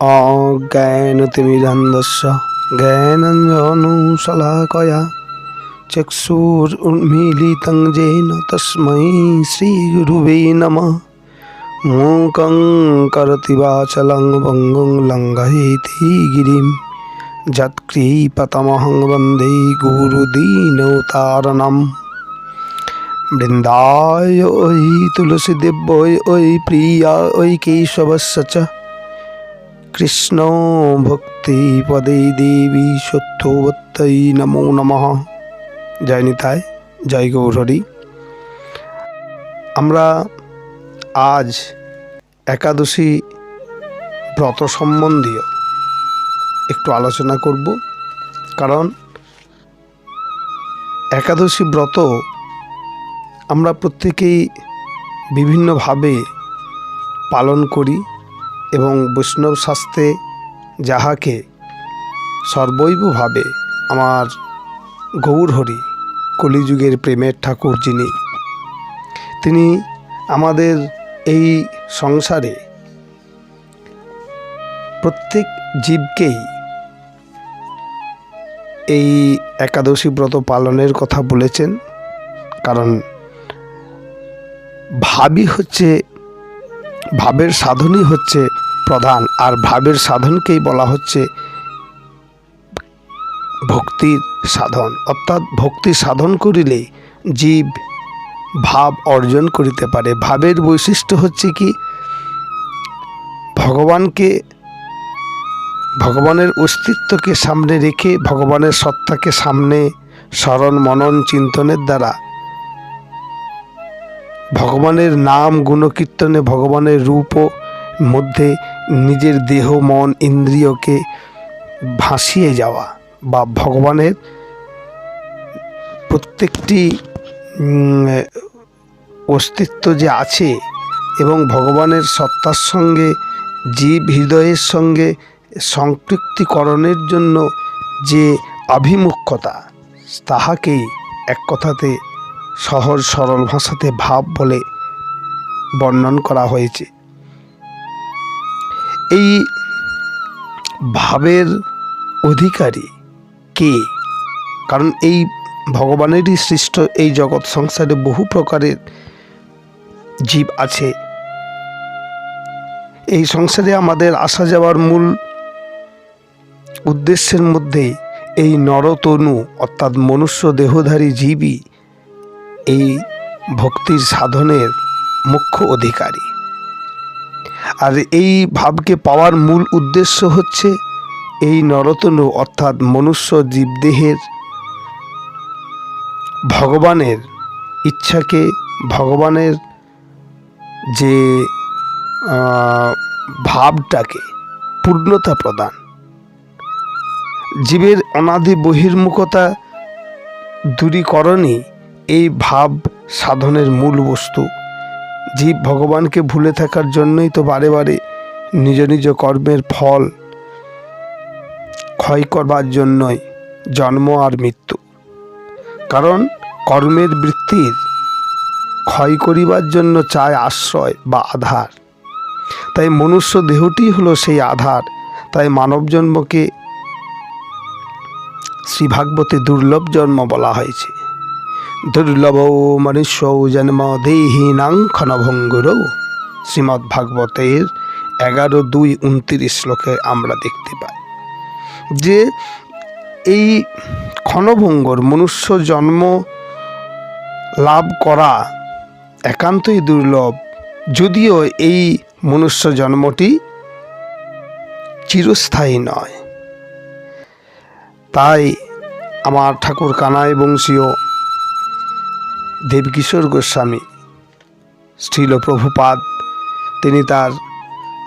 অজ্ঞানতিমিরান্ধস্য জ্ঞানঞ্জনুশলাকয়া চক্ষুর্মিলিতং gen তস্मै শ্রীগুরুবে নমঃ। মূকং করতি বাচলং ভঙ্গুং লঙ্ঘয়েতি গিরিম। যৎকৃপতমহং বন্দে গুরুদীনতারণম বৃন্দায় ঐ তুলসীদেব্যয় ঐ প্রিয়া ওই কেশবস্য কৃষ্ণ ভক্তি পদে দেবী সত্যবত্তই নমো নমঃ। জয় নিতাই, জয় গৌরহরি। আমরা আজ একাদশী ব্রত সম্বন্ধীয় একটু আলোচনা করব, কারণ একাদশী ব্রত আমরা প্রত্যেকেই বিভিন্নভাবে পালন করি। এবং বৈষ্ণব শাস্ত্রে যাহাকে সর্বৈবভাবে আমার গৌরহরি কলিযুগের প্রেমের ঠাকুর যিনি, তিনি আমাদের এই সংসারে প্রত্যেক জীবকেই এই একাদশী ব্রত পালনের কথা বলেছেন। কারণ ভাবই হচ্ছে, ভাবের সাধনই হচ্ছে প্রধান আর ভাবের সাধনকেই বলা হচ্ছে ভক্তির সাধন। অর্থাৎ ভক্তি সাধন করিলে জীব ভাব অর্জন করিতে পারে। ভাবের বৈশিষ্ট্য হচ্ছে কি? ভগবানকে, ভগবানের অস্তিত্বকে সামনে রেখে, ভগবানের সত্তাকে সামনে স্মরণ, মনন, চিন্তনের দ্বারা ভগবানের নাম, গুণকীর্তনে ভগবানের রূপও মধ্যে নিজের দেহ, মন, ইন্দ্রিয়কে ভাসিয়ে যাওয়া বা ভগবানের প্রত্যেকটি অস্তিত্ব যে আছে এবং ভগবানের সত্তার সঙ্গে, জীব হৃদয়ের সঙ্গে সংযুক্তিকরণের জন্য যে আভিমুখ্যতা, তাহাকেই এক কথাতে সহজ সরল ভাষাতে ভাব বলে বর্ণন করা হয়েছে। এই ভাবের অধিকারী কে? কারণ এই ভগবানেরই সৃষ্ট এই জগৎ সংসারে বহু প্রকারের জীব আছে। এই সংসারে আমাদের আসা যাওয়ার মূল উদ্দেশ্যের মধ্যে এই নরতনু, অর্থাৎ মনুষ্য দেহধারী জীবই এই ভক্তির সাধনের মুখ্য অধিকারী। আর এই ভাবকে পাওয়ার মূল উদ্দেশ্য হচ্ছে এই নরতনু, অর্থাৎ মনুষ্য জীবদেহের ভগবানের ইচ্ছাকে, ভগবানের যে ভাবটাকে পূর্ণতা প্রদান। জীবের অনাদি বহির্মুখতা দূরীকরণই এই ভাব সাধনের মূল বস্তু। জীব ভগবানকে ভুলে থাকার জন্যই তো বারে বারে নিজ নিজ কর্মের ফল ক্ষয় করবার জন্যই জন্ম আর মৃত্যু। কারণ কর্মের বৃত্তির ক্ষয় করিবার জন্য চায় আশ্রয় বা আধার। তাই মনুষ্য দেহটি হলো সেই আধার। তাই মানব জন্মকে শ্রীভাগবতে দুর্লভ জন্ম বলা হয়েছে। দুর্লভ মনুষ্য জন্ম দেহীনাং ক্ষণভঙ্গুরও শ্রীমদ্ ভাগবতের এগারো দুই উনত্রিশ শ্লোকে আমরা দেখতে পাই যে এই ক্ষণভঙ্গর মনুষ্য জন্ম লাভ করা একান্তই দুর্লভ। যদিও এই মনুষ্য জন্মটি চিরস্থায়ী নয়। তাই আমার ঠাকুর কানাই বংশীয় দেবকিশোর গোস্বামী শ্রীল প্রভুপাদ তিনি তার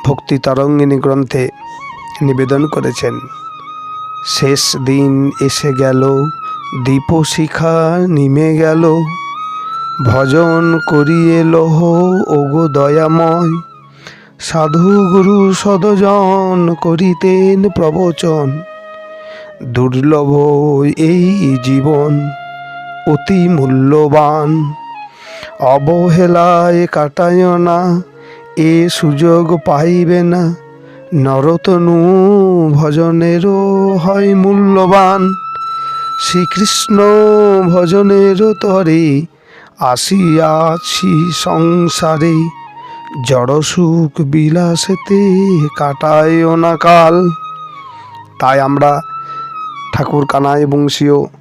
ভক্তি তরঙ্গিনী গ্রন্থে নিবেদন করেছেন, শেষ দিন এসে গেল, দীপশিখা নিমে গেল, ভজন করিয়ে লোহ, ওগো দয়াময়, সাধু গুরু সদজন করিতেন প্রবচন, দুর্লভ এই জীবন। অতি মূল্যবান। অবহেলায় কাটায় না, এ সুযোগ পাইবে না। নরতনু ভজনেরও হয় মূল্যবান। শ্রীকৃষ্ণ ভজনেরও তরে আসিয়াছি সংসারে। জড়সুখ বিলাসেতে কাটায় না কাল। তাই আমরা ঠাকুর কানায় বংশীয়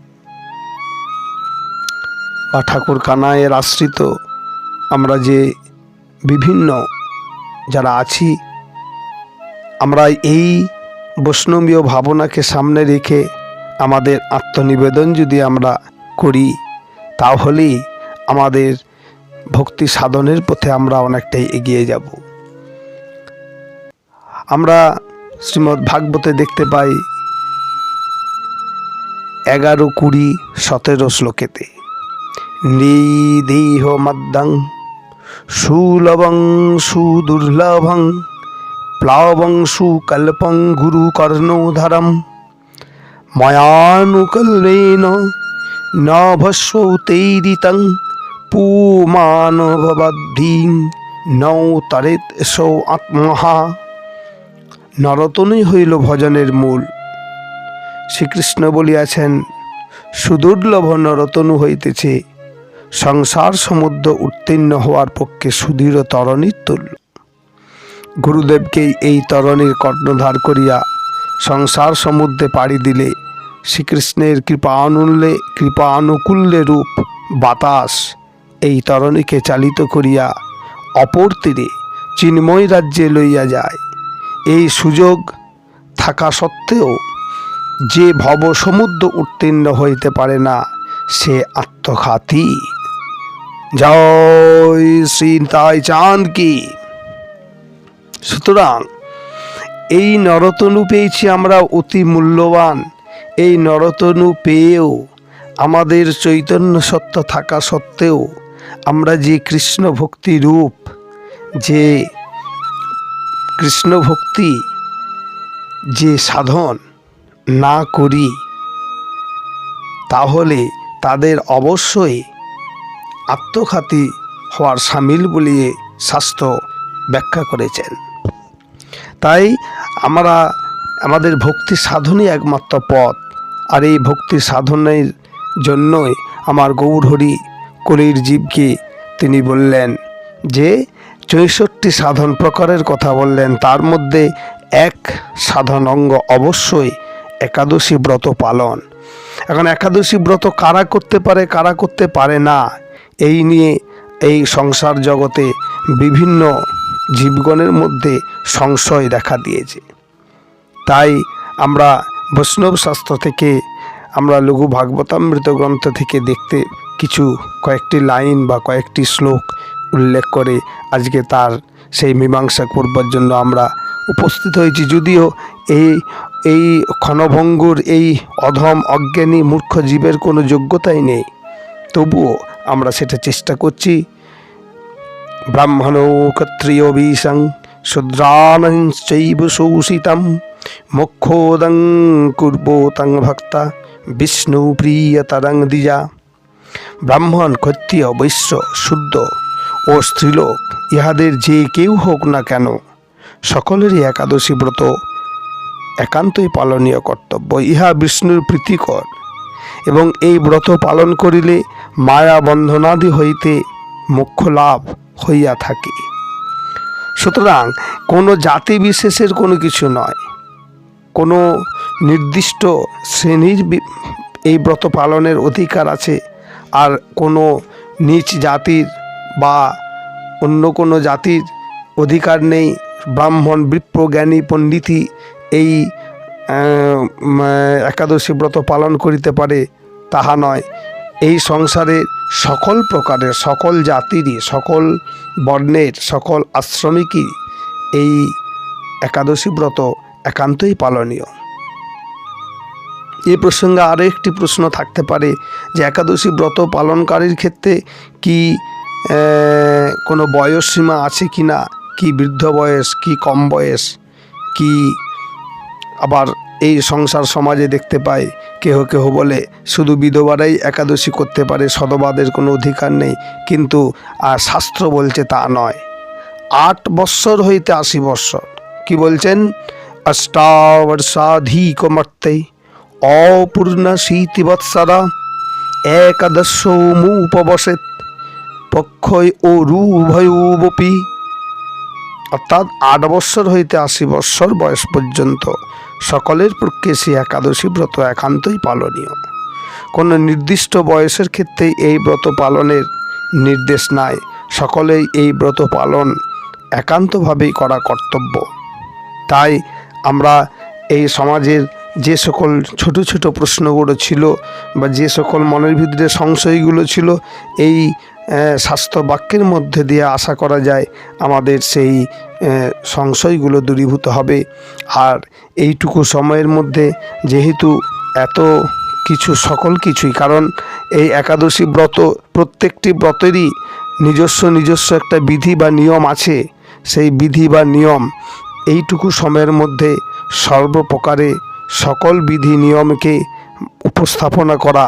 বা ঠাকুর কানায়ের আশ্রিত। আমরা যে বিভিন্ন যারা আছি, আমরা এই বৈষ্ণবীয় ভাবনাকে সামনে রেখে আমাদের আত্মনিবেদন যদি আমরা করি, তাহলেই আমাদের ভক্তি সাধনের পথে আমরা অনেকটাই এগিয়ে যাব। আমরা শ্রীমদ্ ভাগবতে দেখতে পাই, এগারো কুড়ি সতেরো শ্লোকেতে নিদেহ মদ্দং সুলভং সুদুর্লভং প্লাবং সুকল্পং গুরু কর্ণোধরম ময়ানুকল্পেন ন ভস্বতৈরিতং পুমানভবদ্ধিং নৌ তরেত সৌ আত্মহা নরতনই হইল ভজনের মূল। শ্রীকৃষ্ণ বলিয়াছেন, সুদুর্লভ নরতনু হইতেছে সংসার সমুদ্র উত্তীর্ণ হওয়ার পক্ষে সুদৃঢ় তরণীর তুল্য। গুরুদেবকে এই তরণীর কর্ণধার করিয়া সংসার সমুদ্রে পাড়ি দিলে শ্রীকৃষ্ণের কৃপা অনুল্লে কৃপা আনুকূল্যে রূপ, বাতাস এই তরণীকে চালিত করিয়া অপর তীরে চিন্ময় রাজ্যে লইয়া যায়। এই সুযোগ থাকা সত্ত্বেও যে ভব সমুদ্র উত্তীর্ণ হইতে পারে না, সে আত্মঘাতী। জয় শ্রী তাই চাঁদ কি? সুতরাং এই নরতনু পেয়েছি আমরা অতি মূল্যবান। এই নরতনু পেয়েও আমাদের চৈতন্য সত্য থাকা সত্ত্বেও আমরা যে কৃষ্ণ ভক্তি রূপ, যে কৃষ্ণ ভক্তি, যে সাধন না করি, তাহলে তাদের অবশ্যই আত্মঘাতী হওয়ার সামিল বলিয়ে স্বাস্থ্য ব্যাখ্যা করেছেন। তাই আমরা আমাদের ভক্তি সাধনই একমাত্র পথ, আর এই ভক্তি সাধনের জন্যই আমার গৌরহরি কলির জীবকে তিনি বললেন যে, চৌষট্টি সাধন প্রকারের কথা বললেন, তার মধ্যে এক সাধন অঙ্গ অবশ্যই একাদশী ব্রত পালন। এখন একাদশী ব্রত কারা করতে পারে, কারা করতে পারে না এই নিয়ে এই সংসার জগতে বিভিন্ন জীবগণের মধ্যে সংশয় দেখা দিয়েছে। তাই আমরা বৈষ্ণব শাস্ত্র থেকে, আমরা লঘু ভাগবতামৃত গ্রন্থ থেকে দেখতে কিছু কয়েকটি লাইন বা কয়েকটি শ্লোক উল্লেখ করে আজকে তার সেই মীমাংসা করবার জন্য আমরা উপস্থিত হয়েছি। যদিও এই এই ক্ষণভঙ্গুর এই অধম অজ্ঞানী মূর্খ জীবের কোনো যোগ্যতাই নেই। তবুও আমরা সেটা চেষ্টা করছি। ব্রাহ্মণো ক্ষত্রিয় বিশং শূদ্রাণশ্চৈব শোষিতম কুর্বোতং ভক্তা বিষ্ণু প্রিয়তরং দ্বিজা। ব্রাহ্মণ, ক্ষত্রিয়, বৈশ্য, শুদ্ধ ও স্ত্রীলোক, ইহাদের যে কেউ হোক না কেন, সকলেরই একাদশী ব্রত একান্তই পালনীয় কর্তব্য। ইহা বিষ্ণুর প্রীতিকর। এবং এই ব্রত পালন করিলে মায়া বন্ধনাদি হইতে মুখ্য লাভ হইয়া থাকে। সুতরাং কোনো জাতি বিশেষের কোনো কিছু নয়। কোনো নির্দিষ্ট শ্রেণির এই ব্রত পালনের অধিকার আছে আর কোনো নিচ জাতির বা অন্য কোনো জাতির অধিকার নেই। ব্রাহ্মণ বিপ্র জ্ঞানী পণ্ডিতই এই একাদশী ব্রত পালন করিতে পারে, তাহা নয়। এই সংসারে সকল প্রকারের, সকল জাতিরই, সকল বর্ণের, সকল আশ্রমিকই এই একাদশী ব্রত একান্তই পালনীয়। এই প্রসঙ্গে আরও একটি প্রশ্ন থাকতে পারে যে, একাদশী ব্রত পালনকারীর ক্ষেত্রে কি কোনো বয়স সীমা আছে কি না কি বৃদ্ধ বয়স, কি কম বয়স, কি আবার এই সংসার সমাজে দেখতে পাই কেহ কেহ বলে, শুধু বিধবারাই একাদশী করতে পারে সদবাদের কোনো অধিকার নেই, কিন্তু, আর শাস্ত্র বলছে তা নয়। আট বৎসর হইতে আশি বৎসর। কি বলছেন? অষ্টাবর্ষাধিকমর্তে অপূর্ণ শীতিবৎসরা একাদশমুপবসেত পক্ষয় ও রুভয়োবপি অর্থাৎ আট বৎসর হইতে আশি বৎসর বয়স পর্যন্ত সকলের পক্ষে সে একাদশী ব্রত একান্তই পালনীয়। কোনো নির্দিষ্ট বয়সের ক্ষেত্রে এই ব্রত পালনের নির্দেশ নাই, সকলেই এই ব্রত পালন একান্তভাবেই করা কর্তব্য। তাই আমরা এই সমাজের যে সকল ছোট ছোট প্রশ্নগুলো ছিল বা যে সকল মনের ভিতরে সংশয়গুলো ছিল, এই শাস্ত্র বাক্যের মধ্যে দিয়ে আশা করা যায় আমাদের সেই সংশয়গুলো দূরীভূত হবে। আর এইটুকু সময়ের মধ্যে যেহেতু এত কিছু, সকল কিছুই, কারণ এই একাদশী ব্রত প্রত্যেকটি ব্রতেরই নিজস্ব নিজস্ব একটা বিধি বা নিয়ম আছে। সেই বিধি বা নিয়ম এইটুকু সময়ের মধ্যে সর্বপ্রকারে সকল বিধি নিয়মকে উপস্থাপনা করা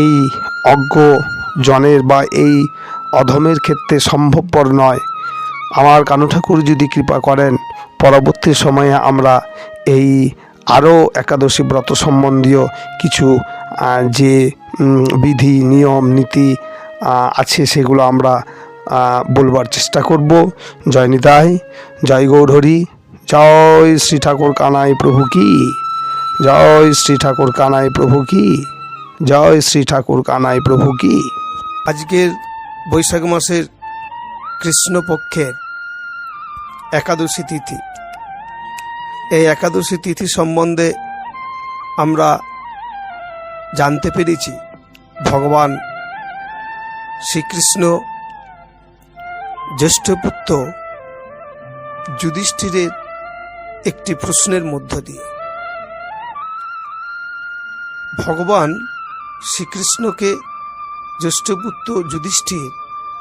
এই অজ্ঞ জনের বা এই অধমের ক্ষেত্রে সম্ভবপর নয়। আমার কানু ঠাকুর যদি কৃপা করেন, পরবর্তী সময়ে আমরা এই আরও একাদশী ব্রত সম্বন্ধীয় কিছু যে বিধি, নিয়ম, নীতি আছে সেগুলো আমরা বলবার চেষ্টা করব। জয় নিতাই, জয় গৌরহরি, জয় শ্রী ঠাকুর কানাই প্রভু কি? জয় শ্রী ঠাকুর কানাই প্রভু কি? জয় শ্রী ঠাকুর কানাই প্রভু কি? আজকের বৈশাখ মাসের কৃষ্ণপক্ষের একাদশী তিথি। এই একাদশী তিথি সম্বন্ধে আমরা জানতে পেরেছি, ভগবান শ্রীকৃষ্ণ জ্যেষ্ঠ পুত্র যুধিষ্ঠিরের একটি প্রশ্নের মধ্য দিয়ে। ভগবান শ্রীকৃষ্ণকে জ্যেষ্ঠপুত্র যুধিষ্ঠির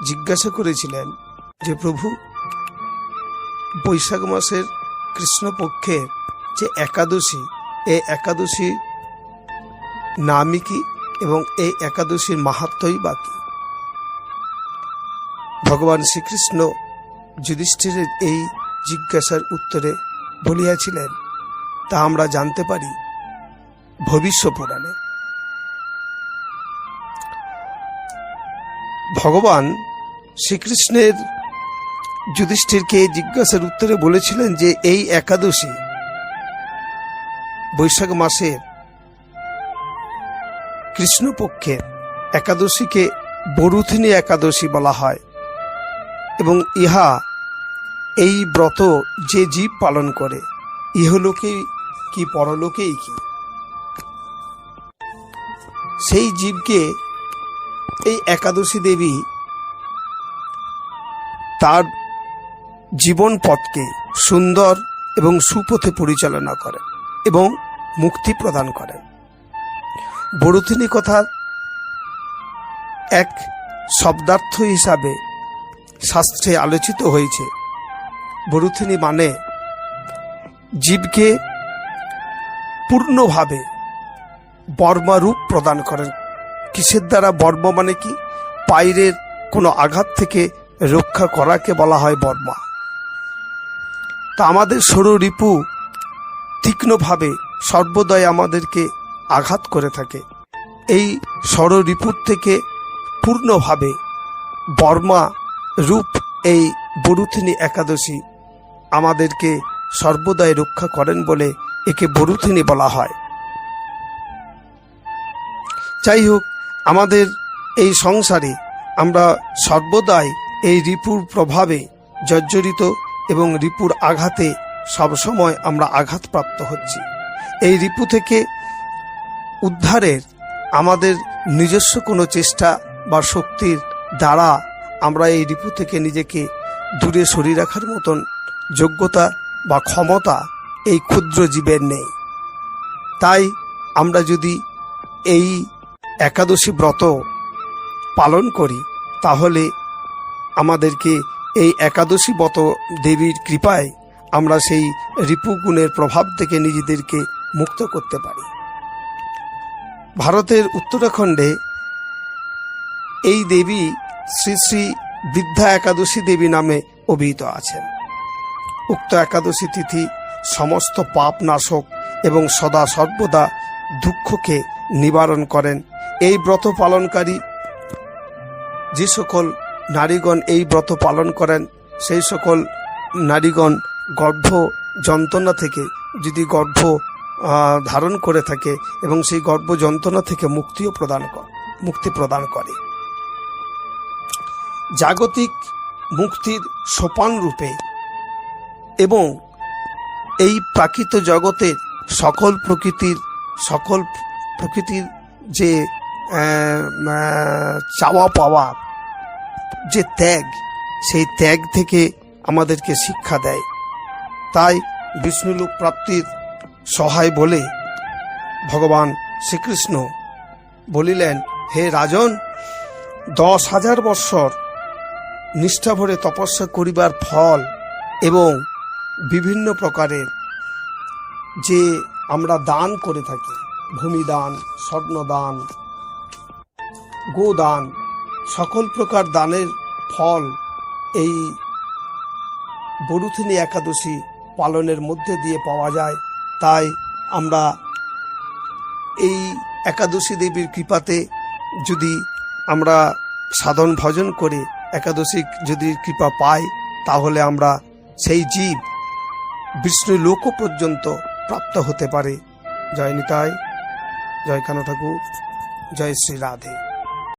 জিজ্ঞাসা করেছিলেন যে, প্রভু, বৈশাখ মাসের কৃষ্ণপক্ষের যে একাদশী এই একাদশী নামই কি এবং এই একাদশীর মাহাত্মই বাকি ভগবান শ্রীকৃষ্ণ যুধিষ্ঠিরের এই জিজ্ঞাসার উত্তরে বলিয়াছিলেন, তা আমরা জানতে পারি ভবিষ্য পুরাণে। ভগবান শ্রীকৃষ্ণের যুধিষ্ঠিরকে জিজ্ঞাসার উত্তরে বলেছিলেন যে এই একাদশী বৈশাখ মাসের কৃষ্ণপক্ষের একাদশীকে বরুথিনী একাদশী বলা হয় এবং ইহা এই ব্রত যে জীব পালন করে, ইহলোকে কি পরলোকেই কি? সেই জীবকে এই একাদশী দেবী তার জীবন পথকে সুন্দর এবং সুপথে পরিচালনা করেন এবং মুক্তি প্রদান করেন। বরুথিনী কথার এক শব্দার্থ হিসাবে শাস্ত্রে আলোচিত হয়েছে। বরুথিনী মানে জীবকে পূর্ণভাবে বর্মারূপ প্রদান করেন। কিসের দ্বারা বর্ম মানে কি? পায়ের কোনো আঘাত থেকে রক্ষা করাকে বলা হয় বর্মা। তা আমাদের সরু রিপু তীক্ষ্ণভাবে সর্বদয় আমাদেরকে আঘাত করে থাকে। এই সর রিপুর থেকে পূর্ণভাবে বর্মা রূপ এই বরুথিনী একাদশী আমাদেরকে সর্বদাই রক্ষা করেন বলে একে বরুথিনী বলা হয়। যাই হোক আমাদের এই সংসারে আমরা সর্বদাই এই রিপুর প্রভাবে জর্জরিত এবং রিপুর আঘাতে সবসময় আমরা আঘাতপ্রাপ্ত হচ্ছি। এই রিপু থেকে উদ্ধারের আমাদের নিজস্ব কোনো চেষ্টা বা শক্তির দ্বারা আমরা এই রিপু থেকে নিজেকে দূরে সরিয়ে রাখার মতন যোগ্যতা বা ক্ষমতা এই ক্ষুদ্র জীবের নেই। তাই আমরা যদি এই একাদশী ব্রত পালন করি, তাহলে আমাদেরকে এই একাদশী ব্রত দেবীর কৃপায় আমরা সেই রিপুগুণের প্রভাব থেকে নিজেদেরকে মুক্ত করতে পারি। ভারতের উত্তরাখণ্ডে এই দেবী শ্রী শ্রী বিদ্যা একাদশী দেবী নামে অভিহিত আছেন। উক্ত একাদশী তিথি সমস্ত পাপ নাশক এবং সদা সর্বদা দুঃখকে নিবারণ করেন এই ব্রত পালনকারী যে সকল নারীগণ এই ব্রত পালন করেন, সেই সকল নারীগণ গর্ভ যন্ত্রণা থেকে যদি গর্ভ ধারণ করে থাকে এবং সেই গর্ভ যন্ত্রণা থেকে মুক্তিও প্রদান করে মুক্তি প্রদান করে। জাগতিক মুক্তির সোপান রূপে এবং এই প্রাকৃত জগতের সকল প্রকৃতির সকল প্রকৃতির যে চাওয়া পাওয়া, যে ত্যাগ, সেই ত্যাগ থেকে আমাদেরকে শিক্ষা দেয়। তাই বিষ্ণুলোক প্রাপ্তির সহায় বলে ভগবান শ্রীকৃষ্ণ বলিলেন, হে রাজন, দশ হাজার বৎসর নিষ্ঠাভরে তপস্যা করিবার ফল এবং বিভিন্ন প্রকারের যে আমরা দান করে থাকি, ভূমিদান, স্বর্ণদান গোদান সকল প্রকার দানের ফল এই বরুথিনী একাদশী পালনের মধ্যে দিয়ে পাওয়া যায়। তাই আমরা এই একাদশী দেবীর কৃপাতে যদি আমরা সাধন ভজন করে একাদশী যদি কৃপা পাই, তাহলে আমরা সেই জীব বিষ্ণু লোক পর্যন্ত প্রাপ্ত হতে পারে। জয় নিতাই, জয় কানু ঠাকুর, জয় শ্রী রাধে।